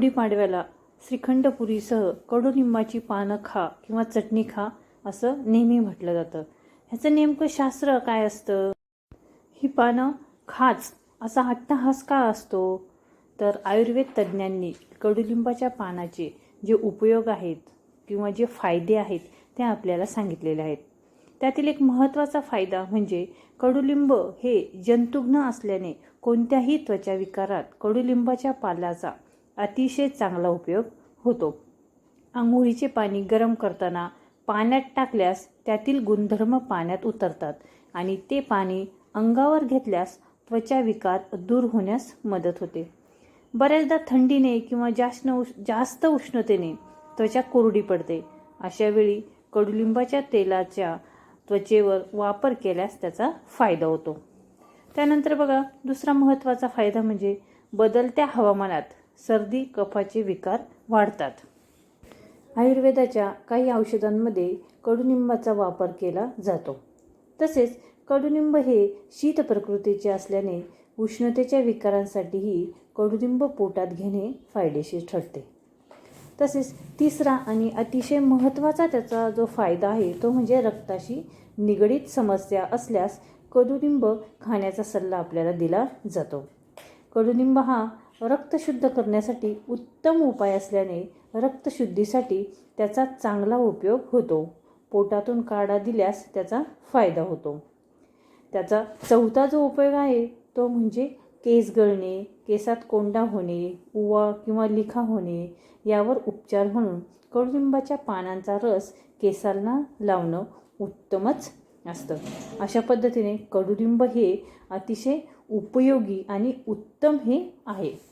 गुढीपाडव्याला श्रीखंडपुरीसह कडुलिंबाची पानं खा किंवा चटणी खा असं नेहमी म्हटलं जातं. ह्याचं नेमकं शास्त्र काय असतं? ही पानं खाच असा हट्टहास का असतो? तर आयुर्वेद तज्ज्ञांनी कडुलिंबाच्या पानाचे जे उपयोग आहेत किंवा जे फायदे आहेत ते आपल्याला सांगितलेले आहेत. त्यातील एक महत्त्वाचा फायदा म्हणजे कडुलिंब हे जंतुघ्न असल्याने कोणत्याही त्वचा विकारात कडुलिंबाच्या पाल्याचा अतिशय चांगला उपयोग होतो. आंघोळीचे पाणी गरम करताना पाण्यात टाकल्यास त्यातील गुणधर्म पाण्यात उतरतात आणि ते पाणी अंगावर घेतल्यास त्वचा विकार दूर होण्यास मदत होते. बऱ्याचदा थंडीने किंवा जास्त उष जास्त उष्णतेने त्वचा कोरडी पडते. अशावेळी कडुलिंबाच्या तेलाच्या त्वचेवर वापर केल्यास त्याचा फायदा होतो. त्यानंतर बघा दुसरा महत्त्वाचा फायदा म्हणजे बदलत्या हवामानात सर्दी कफाचे विकार वाढतात. आयुर्वेदाच्या काही औषधांमध्ये कडुनिंबाचा वापर केला जातो. तसेच कडुनिंब हे शीत प्रकृतीचे असल्याने उष्णतेच्या विकारांसाठीही कडुलिंब पोटात घेणे फायदेशीर ठरते. तसेच तिसरा आणि अतिशय महत्त्वाचा त्याचा जो फायदा आहे तो म्हणजे रक्ताशी निगडीत समस्या असल्यास कडुलिंब खाण्याचा सल्ला आपल्याला दिला जातो. कडुनिंब हा रक्त शुद्ध करण्यासाठी उत्तम उपाय असल्याने रक्तशुद्धीसाठी त्याचा चांगला उपयोग होतो. पोटातून काढा दिल्यास त्याचा फायदा होतो. त्याचा चौथा जो उपयोग आहे तो म्हणजे केस गळणे केसात कोंडा होणे उवा किंवा लिखा होणे यावर उपचार म्हणून कडुलिंबाच्या पानांचा रस केसांना लावणं उत्तमच असतं. अशा पद्धतीने कडुलिंब हे अतिशय उपयोगी आणि उत्तम हे आहे.